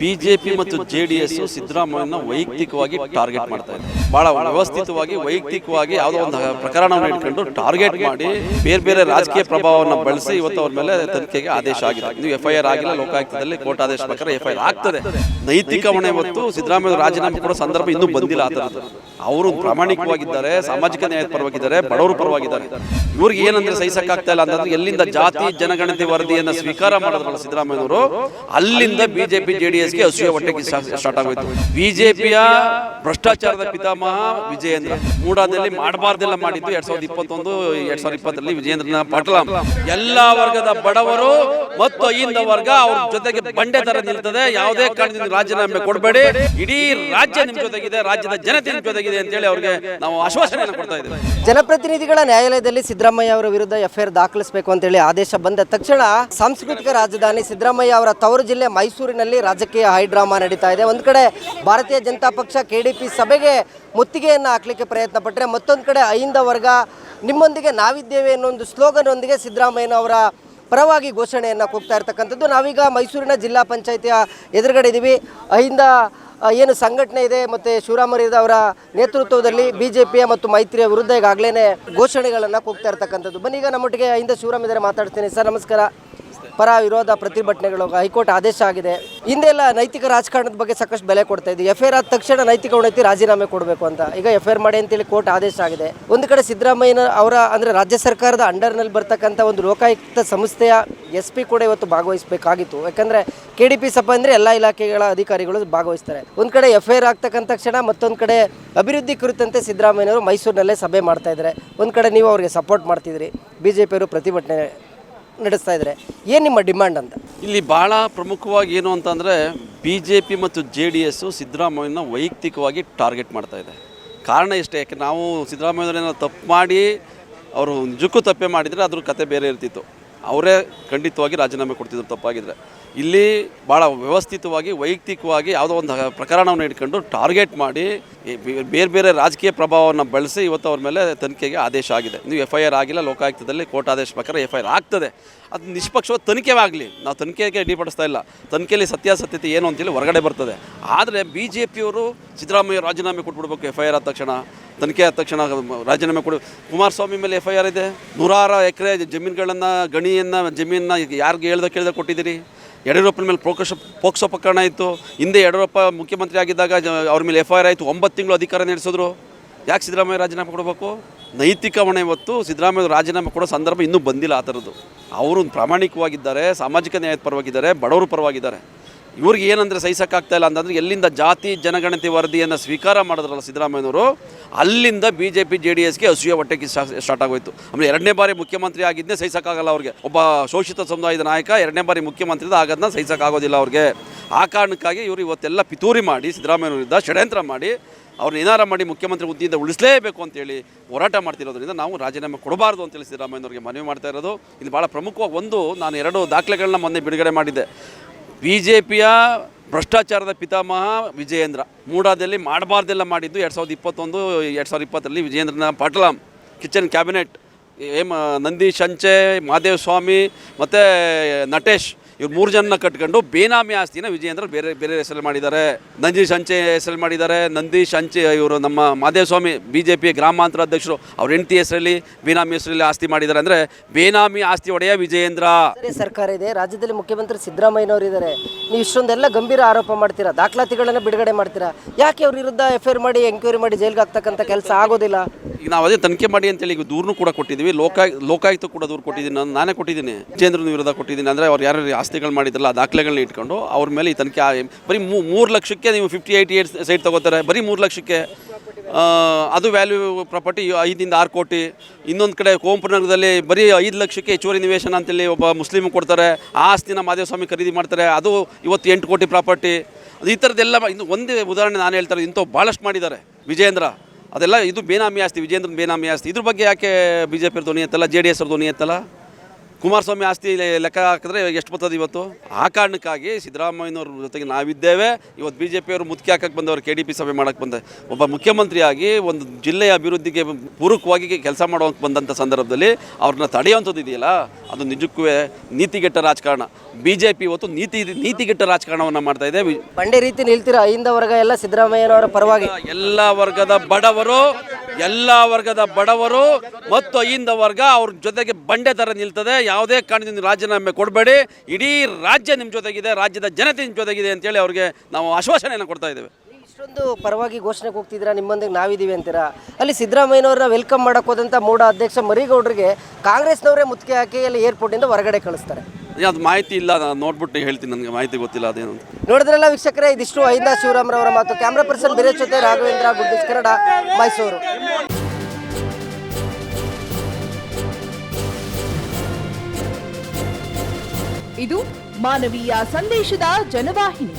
BJP ಮತ್ತು J D S ಸಿದ್ದರಾಮಯ್ಯನ ವೈಯಕ್ತಿಕವಾಗಿ ಟಾರ್ಗೆಟ್ ಮಾಡ್ತಾ ಇದೆ ಬಹಳ ವ್ಯವಸ್ಥಿತವಾಗಿ, ವೈಯಕ್ತಿಕವಾಗಿ ಯಾವುದೋ ಒಂದು ಪ್ರಕರಣವನ್ನು ಇಟ್ಕೊಂಡು ಟಾರ್ಗೆಟ್ ಮಾಡಿ ಬೇರೆ ಬೇರೆ ರಾಜಕೀಯ ಪ್ರಭಾವವನ್ನು ಬಳಸಿ ಇವತ್ತು ಅವ್ರ ಮೇಲೆ ತನಿಖೆಗೆ ಆದೇಶ ಆಗಿದೆ. ಇದು ಎಫ್ಐಆರ್ ಆಗಿಲ್ಲ, ಲೋಕಾಯುಕ್ತದಲ್ಲಿ ಕೋರ್ಟ್ ಆದೇಶ ಪ್ರಕಾರ ಎಫ್ಐಆರ್ ಆಗ್ತದೆ. ನೈತಿಕ ಹೊಣೆ ಮತ್ತು ಸಿದ್ದರಾಮಯ್ಯ ರಾಜೀನಾಮೆ ಕೊಡೋ ಸಂದರ್ಭ ಇನ್ನೂ ಬಂದಿಲ್ಲ ಆ ಥರದ್ದು. ಅವರು ಪ್ರಾಮಾಣಿಕವಾಗಿದ್ದಾರೆ ಸಾಮಾಜಿಕ ನ್ಯಾಯದ ಪರವಾಗಿದ್ದಾರೆ ಬಡವರ ಪರವಾಗಿದ್ದಾರೆ. ಇವ್ರಿಗೆ ಏನಂದ್ರೆ ಸಹಿಸಕ್ಕಾಗ್ತಾ ಇಲ್ಲ ಅಂತಂದ್ರೆ ಎಲ್ಲಿಂದ ಜಾತಿ ಜನಗಣತಿ ವರದಿಯನ್ನು ಸ್ವೀಕಾರ ಮಾಡಿದ್ರಲ್ಲ ಸಿದ್ದರಾಮಯ್ಯನವರು ಅಲ್ಲಿಂದ ಬಿಜೆಪಿ ಜೆಡಿಎಸ್ಗೆ ಹಸುವೆ ಹೊಟ್ಟೆಗೆ ಸ್ಟಾರ್ಟ್ ಆಗೋಯ್ತು. ಬಿಜೆಪಿಯ ಭ್ರಷ್ಟಾಚಾರದ ಪಿತಾಮಹ ವಿಜಯೇಂದ್ರ. ಮೂಡಾದಲ್ಲಿ ಮಾಡಬಾರ್ದೆಲ್ಲ ಮಾಡಿದ್ದು ಎರಡ್ ಸಾವಿರದ ಇಪ್ಪತ್ತೊಂದು ಎರಡ್ ಸಾವಿರದ ಇಪ್ಪತ್ತರಲ್ಲಿ ವಿಜಯೇಂದ್ರನ ಪಾಟಲ. ಎಲ್ಲಾ ವರ್ಗದ ಬಡವರು ಮತ್ತು ಅಹಿಂದ ವರ್ಗ ಅವ್ರ ಜೊತೆಗೆ ಬಂಡೆ ತರ ನಿಲ್ತದೆ. ಯಾವುದೇ ಕಾರಣದಿಂದ ರಾಜೀನಾಮೆ ಕೊಡಬೇಡಿ. ಇಡೀ ರಾಜ್ಯ ನಿಮ್ ಜೊತೆಗಿದೆ ರಾಜ್ಯದ ಜನತೆ ನಿಮ್ ಜೊತೆಗಿದೆ. ಅಂತೇಳಿ ಅವರಿಗೆ ನಾವು ಆಶ್ವಾಸನೆಯನ್ನು ಕೊಡ್ತಾ ಇದ್ದೀವಿ. ಜನಪ್ರತಿನಿಧಿಗಳ ನ್ಯಾಯಾಲಯದಲ್ಲಿ ಸಿದ್ದರಾಮಯ್ಯ ಅವರ ವಿರುದ್ಧ ಎಫ್ಐಆರ್ ದಾಖಲಿಸಬೇಕು ಅಂತೇಳಿ ಆದೇಶ ಬಂದ ತಕ್ಷಣ ಸಾಂಸ್ಕೃತಿಕ ರಾಜಧಾನಿ ಸಿದ್ದರಾಮಯ್ಯ ಅವರ ತವರು ಜಿಲ್ಲೆ ಮೈಸೂರಿನಲ್ಲಿ ರಾಜಕೀಯ ಹೈಡ್ರಾಮಾ ನಡೀತಾ ಇದೆ. ಒಂದು ಕಡೆ ಭಾರತೀಯ ಜನತಾ ಪಕ್ಷ ಕೆಡಿಪಿ ಸಭೆಗೆ ಮುತ್ತಿಗೆಯನ್ನು ಹಾಕಲಿಕ್ಕೆ ಪ್ರಯತ್ನ ಪಟ್ಟರೆ ಮತ್ತೊಂದು ಕಡೆ ಅಹಿಂದ ವರ್ಗ ನಿಮ್ಮೊಂದಿಗೆ ನಾವಿದ್ದೇವೆ ಅನ್ನೋ ಒಂದು ಸ್ಲೋಗನ್ ಒಂದಿಗೆ ಸಿದ್ದರಾಮಯ್ಯನವರ ಪರವಾಗಿ ಘೋಷಣೆಯನ್ನು ಕೂಗ್ತಾ ಇರ್ತಕ್ಕಂಥದ್ದು. ನಾವೀಗ ಮೈಸೂರಿನ ಜಿಲ್ಲಾ ಪಂಚಾಯಿತಿಯ ಎದುರುಗಡೆ ಇದ್ದೀವಿ ಅಹಿಂದ ಏನು ಸಂಘಟನೆ ಇದೆ ಮತ್ತು ಶಿವರಾಮರಿದ ಅವರ ನೇತೃತ್ವದಲ್ಲಿ ಬಿ ಜೆ ಪಿಯ ಮತ್ತು ಮೈತ್ರಿಯ ವಿರುದ್ಧ ಈಗಾಗಲೇ ಘೋಷಣೆಗಳನ್ನು ಕೂಗ್ತಾ ಇರ್ತಕ್ಕಂಥದ್ದು. ಬನ್ನಿ, ಈಗ ನಮ್ಮೊಟ್ಟಿಗೆ ಹಿಂದೆ ಶಿವರಾಮ್ ಇದ್ದಾರೆ, ಮಾತಾಡ್ತೀನಿ. ಸರ್, ನಮಸ್ಕಾರ. ಪರ ವಿರೋಧ ಪ್ರತಿಭಟನೆಗಳು ಹೈಕೋರ್ಟ್ ಆದೇಶ ಆಗಿದೆ. ಹಿಂದೆಲ್ಲ ನೈತಿಕ ರಾಜಕಾರಣದ ಬಗ್ಗೆ ಸಾಕಷ್ಟು ಬೆಲೆ ಕೊಡ್ತಾ ಇದ್ದೀವಿ ಎಫ್ ಆದ ತಕ್ಷಣ ನೈತಿಕ ಉನ್ನತಿ ರಾಜೀನಾಮೆ ಕೊಡಬೇಕು ಅಂತ. ಈಗ ಎಫ್ ಮಾಡಿ ಅಂತೇಳಿ ಕೋರ್ಟ್ ಆದೇಶ ಆಗಿದೆ. ಒಂದು ಕಡೆ ಸಿದ್ದರಾಮಯ್ಯನ ಅವರ ಅಂದರೆ ರಾಜ್ಯ ಸರ್ಕಾರದ ಅಂಡರ್ನಲ್ಲಿ ಬರ್ತಕ್ಕಂಥ ಒಂದು ಲೋಕಾಯುಕ್ತ ಸಂಸ್ಥೆಯ ಎಸ್ ಪಿ ಕೂಡ ಇವತ್ತು ಭಾಗವಹಿಸಬೇಕಾಗಿತ್ತು. ಯಾಕಂದರೆ ಕೆ ಡಿ ಪಿ ಸಭೆ ಅಂದರೆ ಎಲ್ಲ ಇಲಾಖೆಗಳ ಅಧಿಕಾರಿಗಳು ಭಾಗವಹಿಸ್ತಾರೆ. ಒಂದು ಕಡೆ ಎಫ್ ಐ ಆರ್ ಆಗ್ತಕ್ಕಂಥ ಕ್ಷಣ ಮತ್ತೊಂದು ಕಡೆ ಅಭಿವೃದ್ಧಿ ಕುರಿತಂತೆ ಸಿದ್ದರಾಮಯ್ಯನವರು ಮೈಸೂರಿನಲ್ಲೇ ಸಭೆ ಮಾಡ್ತಾ ಇದ್ದಾರೆ. ಒಂದು ಕಡೆ ನೀವು ಅವರಿಗೆ ಸಪೋರ್ಟ್ ಮಾಡ್ತಿದ್ರಿ. ಬಿ ಜೆ ಪಿಯವರು ಪ್ರತಿಭಟನೆ ನಡೆಸ್ತಾ ಇದ್ದಾರೆ. ಏನು ನಿಮ್ಮ ಡಿಮ್ಯಾಂಡ್ ಅಂತ? ಇಲ್ಲಿ ಭಾಳ ಪ್ರಮುಖವಾಗಿ ಏನು ಅಂತಂದರೆ ಬಿ ಜೆ ಪಿ ಮತ್ತು ಜೆ ಡಿ ಎಸ್ಸು ಸಿದ್ದರಾಮಯ್ಯನ ವೈಯಕ್ತಿಕವಾಗಿ ಟಾರ್ಗೆಟ್ ಮಾಡ್ತಾ ಇದೆ. ಕಾರಣ ಇಷ್ಟೇ ಯಾಕೆ ನಾವು ಸಿದ್ದರಾಮಯ್ಯವ್ರನ್ನ ತಪ್ಪು ಮಾಡಿ, ಅವರು ನಿಜಕ್ಕೂ ತಪ್ಪೇ ಮಾಡಿದರೆ ಅದ್ರ ಕತೆ ಬೇರೆ ಇರ್ತಿತ್ತು. ಅವರೇ ಖಂಡಿತವಾಗಿ ರಾಜೀನಾಮೆ ಕೊಡ್ತಿದ್ರು ತಪ್ಪಾಗಿದ್ರೆ. ಇಲ್ಲಿ ಭಾಳ ವ್ಯವಸ್ಥಿತವಾಗಿ, ವೈಯಕ್ತಿಕವಾಗಿ ಯಾವುದೋ ಒಂದು ಪ್ರಕರಣವನ್ನು ಇಟ್ಕೊಂಡು ಟಾರ್ಗೆಟ್ ಮಾಡಿ ಬೇರೆ ಬೇರೆ ರಾಜಕೀಯ ಪ್ರಭಾವವನ್ನು ಬಳಸಿ ಇವತ್ತು ಅವ್ರ ಮೇಲೆ ತನಿಖೆಗೆ ಆದೇಶ ಆಗಿದೆ. ನೀವು ಎಫ್ ಐ ಆರ್ ಆಗಿಲ್ಲ, ಲೋಕಾಯುಕ್ತದಲ್ಲಿ ಕೋರ್ಟ್ ಆದೇಶ ಪ್ರಕಾರ ಎಫ್ ಐ ಆರ್ ಆಗ್ತದೆ. ಅದು ನಿಷ್ಪಕ್ಷವಾಗಿ ತನಿಖೆವಾಗಲಿ. ನಾವು ತನಿಖೆಗೆ ಅಡ್ಡಿಪಡಿಸ್ತಾ ಇಲ್ಲ. ತನಿಖೆಯಲ್ಲಿ ಸತ್ಯಾಸತ್ಯತೆ ಏನು ಅಂತೇಳಿ ಹೊರಗಡೆ ಬರ್ತದೆ. ಆದರೆ ಬಿ ಜೆ ಪಿಯವರು ಸಿದ್ದರಾಮಯ್ಯ ರಾಜೀನಾಮೆ ಕೊಟ್ಬಿಡ್ಬೇಕು ಎಫ್ ಐ ಆರ್ ಆದ ತಕ್ಷಣ. ತನಿಖೆ ಆದ ತಕ್ಷಣ ರಾಜೀನಾಮೆ ಕೊಡು. ಕುಮಾರಸ್ವಾಮಿ ಮೇಲೆ ಎಫ್ ಐ ಆರ್ ಇದೆ. ನೂರಾರು ಎಕರೆ ಜಮೀನುಗಳನ್ನು, ಗಣಿಯನ್ನು, ಜಮೀನನ್ನ ಯಾರಿಗೆ ಹೇಳ್ದ ಕೇಳ್ದ ಕೊಟ್ಟಿದ್ದೀರಿ? ಯಡಿಯೂರಪ್ಪನ ಮೇಲೆ ಪ್ರೋಕಶ ಪೋಕ್ಸೋ ಪ್ರಕರಣ ಇತ್ತು ಹಿಂದೆ ಯಡಿಯೂರಪ್ಪ ಮುಖ್ಯಮಂತ್ರಿ ಆಗಿದ್ದಾಗ ಅವ್ರ ಮೇಲೆ ಎಫ್ ಐ ಆರ್ ಆಯಿತು. ಒಂಬತ್ತು ತಿಂಗಳು ಅಧಿಕಾರ ನಡೆಸಿದ್ರು. ಯಾಕೆ ಸಿದ್ದರಾಮಯ್ಯ ರಾಜೀನಾಮೆ ಕೊಡಬೇಕು? ನೈತಿಕ ಹೊಣೆ ಹೊತ್ತು ಸಿದ್ದರಾಮಯ್ಯ ರಾಜೀನಾಮೆ ಕೊಡೋ ಸಂದರ್ಭ ಇನ್ನೂ ಬಂದಿಲ್ಲ ಆ ಥರದ್ದು. ಅವರು ಪ್ರಾಮಾಣಿಕವಾಗಿದ್ದಾರೆ, ಸಾಮಾಜಿಕ ನ್ಯಾಯದ ಪರವಾಗಿದ್ದಾರೆ, ಬಡವರು ಪರವಾಗಿದ್ದಾರೆ. ಇವ್ರಿಗೆ ಏನಂದರೆ ಸಹಿಸೋಕ್ಕಾಗ್ತಾ ಇಲ್ಲ ಅಂತಂದರೆ ಎಲ್ಲಿಂದ ಜಾತಿ ಜನಗಣತಿ ವರದಿಯನ್ನು ಸ್ವೀಕಾರ ಮಾಡಿದ್ರಲ್ಲ ಸಿದ್ದರಾಮಯ್ಯನವರು, ಅಲ್ಲಿಂದ B J P J D ಎಸ್ಗೆ ಅಸೂಯ ಹೊಟ್ಟೆಗೆ ಸ್ಟಾರ್ಟ್ ಆಗೋಯ್ತು. ಆಮೇಲೆ ಎರಡನೇ ಬಾರಿ ಮುಖ್ಯಮಂತ್ರಿ ಆಗಿದ್ದೇ ಸಹಿಸೋಕ್ಕಾಗಲ್ಲ ಅವ್ರಿಗೆ. ಒಬ್ಬ ಶೋಷಿತ ಸಮುದಾಯದ ನಾಯಕ ಎರಡನೇ ಬಾರಿ ಮುಖ್ಯಮಂತ್ರಿದ ಆಗೋದನ್ನ ಸಹಿಸೋಕ್ಕಾಗೋದಿಲ್ಲ ಅವ್ರಿಗೆ. ಆ ಕಾರಣಕ್ಕಾಗಿ ಇವರು ಇವತ್ತೆಲ್ಲ ಪಿತೂರಿ ಮಾಡಿ, ಸಿದ್ದರಾಮಯ್ಯನವರಿಂದ ಷಡ್ಯಂತ್ರ ಮಾಡಿ ಅವ್ರನ್ನ ಏನಾರ ಮಾಡಿ ಮುಖ್ಯಮಂತ್ರಿ ಹುದ್ದೆಯಿಂದ ಉಳಿಸಲೇಬೇಕು ಅಂತೇಳಿ ಹೋರಾಟ ಮಾಡ್ತಿರೋದ್ರಿಂದ ನಾವು ರಾಜೀನಾಮೆ ಕೊಡಬಾರ್ದು ಅಂತೇಳಿ ಸಿದ್ದರಾಮಯ್ಯನವ್ರಿಗೆ ಮನವಿ ಮಾಡ್ತಾ ಇರೋದು. ಇದು ಭಾಳ ಪ್ರಮುಖವಾಗಿ ಒಂದು, ನಾನು ಎರಡು ದಾಖಲೆಗಳನ್ನ ಮೊನ್ನೆ ಬಿಡುಗಡೆ ಮಾಡಿದ್ದೆ. ಬಿ ಜೆ ಪಿಯ ಭ್ರಷ್ಟಾಚಾರದ ಪಿತಾಮಹ ವಿಜಯೇಂದ್ರ. ಮೂಡಾದಲ್ಲಿ ಮಾಡಬಾರ್ದೆಲ್ಲ ಮಾಡಿದ್ದು ಎರಡು ಸಾವಿರದ ಇಪ್ಪತ್ತೊಂದು, ಎರಡು ಸಾವಿರದ ಇಪ್ಪತ್ತರಲ್ಲಿ ವಿಜಯೇಂದ್ರನ ಪಾಟಲಾಂ ಕಿಚನ್ ಕ್ಯಾಬಿನೆಟ್. ಏಮ ನಂದಿ ಶಂಚೆ ಮಹಾದೇವ ಸ್ವಾಮಿ ಮತ್ತು ನಟೇಶ್. ಇವ್ರು ಮೂರು ಜನನ ಕಟ್ಕೊಂಡು ಬೇನಾಮಿ ಆಸ್ತಿನ ವಿಜಯೇಂದ್ರ ಬೇರೆ ಬೇರೆ ಹೆಸರು ಮಾಡಿದ್ದಾರೆ. ನಂದೀಶ್ ಅಂಚೆ ಹೆಸರಲ್ಲಿ ಮಾಡಿದ್ದಾರೆ. ನಂದೀಶ್ ಅಂಚೆ ಇವರು ನಮ್ಮ Mahadeva Swamy B J P ಗ್ರಾಮಾಂತರ ಅಧ್ಯಕ್ಷರು. ಅವ್ರ ಹೆಂಡತಿ ಹೆಸರಲ್ಲಿ ಬೇನಾಮಿ ಹೆಸರಲ್ಲಿ ಆಸ್ತಿ ಮಾಡಿದ್ದಾರೆ. ಅಂದರೆ ಬೇನಾಮಿ ಆಸ್ತಿ ಒಡೆಯ ವಿಜಯೇಂದ್ರ. ಸರ್ಕಾರ ಇದೆ. ರಾಜ್ಯದಲ್ಲಿ ಮುಖ್ಯಮಂತ್ರಿ ಸಿದ್ದರಾಮಯ್ಯನವರು ಇದ್ದಾರೆ. ನೀವು ಇಷ್ಟೊಂದೆಲ್ಲ ಗಂಭೀರ ಆರೋಪ ಮಾಡ್ತೀರಾ? ದಾಖಲಾತಿಗಳನ್ನು ಬಿಡುಗಡೆ ಮಾಡ್ತೀರಾ? ಯಾಕೆ ಅವ್ರ ವಿರುದ್ಧ ಎಫ್ ಐ ಆರ್ ಮಾಡಿ ಎಂಕ್ವೈರಿ ಮಾಡಿ ಜೈಲ್ಗೆ ಹಾಕ್ತಕ್ಕಂಥ ಕೆಲಸ ಆಗೋದಿಲ್ಲ? ಈಗ ನಾವು ಅದೇ ತನಿಖೆ ಮಾಡಿ ಅಂತೇಳಿ ಈಗ ದೂರನೂ ಕೂಡ ಕೊಟ್ಟಿದ್ದೀವಿ. ಲೋಕಾಯ್ ಲೋಕಾಯುಕ್ತ ಕೂಡ ದೂರು ಕೊಟ್ಟಿದ್ದೀನಿ. ನಾನು ನಾನೇ ಕೊಟ್ಟಿದ್ದೀನಿ. ವಿಜೇಂದ್ರನ ವಿರುದ್ಧ ಕೊಟ್ಟಿದ್ದೀನಿ. ಅಂದರೆ ಅವ್ರು ಯಾರು ಆಸ್ತಿಗಳು ಮಾಡಿದ್ರಲ್ಲ, ಆ ದಾಖಲೆಗಳನ್ನ ಇಟ್ಕೊಂಡು ಅವ್ರ ಮೇಲೆ ಈ ತನಿಖೆ ಬರೀ ಮೂರು ಲಕ್ಷಕ್ಕೆ ನೀವು ಫಿಫ್ಟಿ ಏಯ್ಟಿ ಏಟ್ ಸೈಟ್ ತಗೋತಾರೆ, ಬರೀ ಮೂರು ಲಕ್ಷಕ್ಕೆ. ಅದು ವ್ಯಾಲ್ಯೂ ಪ್ರಾಪರ್ಟಿ ಐದಿಂದ ಆರು ಕೋಟಿ. ಇನ್ನೊಂದು ಕಡೆ ಕುವೆಂಪುನಗರದಲ್ಲಿ ಬರೀ ಐದು ಲಕ್ಷಕ್ಕೆ ಹೆಚ್ಚುವರಿ ನಿವೇಶನ ಅಂತೇಳಿ ಒಬ್ಬ ಮುಸ್ಲಿಮ್ ಕೊಡ್ತಾರೆ. ಆ ಆಸ್ತಿನ ಮಾದೇವಸ್ವಾಮಿ ಖರೀದಿ ಮಾಡ್ತಾರೆ. ಅದು ಇವತ್ತು ಎಂಟು ಕೋಟಿ ಪ್ರಾಪರ್ಟಿ ಅದು ಈ ಥರದ್ದೆಲ್ಲ ಇನ್ನು ಒಂದೇ ಉದಾಹರಣೆ ನಾನು ಹೇಳ್ತಾರೆ ಇಂಥವು ಭಾಳಷ್ಟು ಮಾಡಿದ್ದಾರೆ ವಿಜೇಂದ್ರ ಅದೆಲ್ಲ ಇದು ಬೇನಾಮಿ ಆಸ್ತಿ ವಿಜೇಂದ್ರನ ಬೇನಾಮಿ ಆಸ್ತಿ. ಇದ್ರ ಬಗ್ಗೆ ಯಾಕೆ ಬಿ ಜೆ ಪಿ ಧ್ವನಿ ಅಂತಲ್ಲ ಜೆ ಡಿ ಎಸ್ ಧ್ವನಿ ಎತ್ತಲ್ಲ? ಕುಮಾರಸ್ವಾಮಿ ಆಸ್ತಿ ಲೆಕ್ಕ ಹಾಕಿದ್ರೆ ಎಷ್ಟು ಬರ್ತದೆ ಇವತ್ತು? ಆ ಕಾರಣಕ್ಕಾಗಿ ಸಿದ್ದರಾಮಯ್ಯನವ್ರ ಜೊತೆಗೆ ನಾವಿದ್ದೇವೆ. ಇವತ್ತು ಬಿ ಜೆ ಪಿಯವರು ಮುದುಕಿ ಹಾಕಕ್ಕೆ ಬಂದವರು ಕೆ ಡಿ ಪಿ ಸಭೆ ಮಾಡಕ್ಕೆ ಬಂದೆ. ಒಬ್ಬ ಮುಖ್ಯಮಂತ್ರಿಯಾಗಿ ಒಂದು ಜಿಲ್ಲೆಯ ಅಭಿವೃದ್ಧಿಗೆ ಪೂರಕವಾಗಿ ಕೆಲಸ ಮಾಡೋಕೆ ಬಂದಂಥ ಸಂದರ್ಭದಲ್ಲಿ ಅವ್ರನ್ನ ತಡೆಯುವಂಥದ್ದು ಇದೆಯಲ್ಲ ಅದು ನಿಜಕ್ಕೂ ನೀತಿಗೆಟ್ಟ ರಾಜಕಾರಣ. ಬಿ ಜೆ ಪಿ ಇವತ್ತು ನೀತಿ ನೀತಿಗೆಟ್ಟ ರಾಜಕಾರಣವನ್ನು ಮಾಡ್ತಾ ಇದೆ. ಬಂಡೆ ರೀತಿ ನಿಲ್ತಿರೋ? ಐಂದ ವರ್ಗ ಎಲ್ಲ ಸಿದ್ದರಾಮಯ್ಯನವರ ಪರವಾಗಿ. ಎಲ್ಲ ವರ್ಗದ ಬಡವರು ಎಲ್ಲ ವರ್ಗದ ಬಡವರು ಮತ್ತು ಅಹಿಂದ ವರ್ಗ ಅವ್ರ ಜೊತೆಗೆ ಬಂಡೆ ಥರ ನಿಲ್ತದೆ. ಯಾವುದೇ ಕಾರಣದಿಂದ ರಾಜೀನಾಮೆ ಕೊಡಬೇಡಿ. ಇಡೀ ರಾಜ್ಯ ನಿಮ್ಮ ಜೊತೆಗಿದೆ, ರಾಜ್ಯದ ಜನತೆ ನಿಮ್ಮ ಜೊತೆಗಿದೆ ಅಂತೇಳಿ ಅವ್ರಿಗೆ ನಾವು ಆಶ್ವಾಸನೆಯನ್ನು ಕೊಡ್ತಾ ಇದ್ದೇವೆ. ಇಷ್ಟೊಂದು ಪರವಾಗಿ ಘೋಷಣೆಗೆ ಹೋಗ್ತಿದ್ದೀರಾ? ನಿಮ್ಮೊಂದಿಗೆ ನಾವಿದ್ದೀವಿ ಅಂತೀರಾ? ಅಲ್ಲಿ ಸಿದ್ದರಾಮಯ್ಯನವ್ರನ್ನ ವೆಲ್ಕಮ್ ಮಾಡೋಕ್ಕೋದಂಥ ಮೂಡ ಅಧ್ಯಕ್ಷ ಮರಿಗೌಡರಿಗೆ ಕಾಂಗ್ರೆಸ್ನವರೇ ಮುತ್ತಿಗೆ ಹಾಕಿ ಅಲ್ಲಿ ಏರ್ಪೋರ್ಟಿಂದ ಹೊರಗಡೆ ಕಳಿಸ್ತಾರೆ. ಅದು ಮಾಹಿತಿ ಇಲ್ಲ ನಾನು ನೋಡ್ಬಿಟ್ಟು ಹೇಳ್ತೀನಿ ನನಗೆ ಮಾಹಿತಿ ಗೊತ್ತಿಲ್ಲ ಅದೇನು ಅಂತ. ನೋಡಿದ್ರಲ್ಲ ವೀಕ್ಷಕರೇ ಇದಿಷ್ಟು ಐದಾ ಶಿವರಾಮ್ರವರ ಮಾತು. ಕ್ಯಾಮ್ರಾ ಪರ್ಸನ್ ಬೇರೆ ಜೊತೆ ರಾಘವೇಂದ್ರ ಗುಡ್ಡಿಸ್ ಕನ್ನಡ ಮೈಸೂರು ಇದು ಮಾನವೀಯ ಸಂದೇಶದ ಜನವಾಹಿನಿ.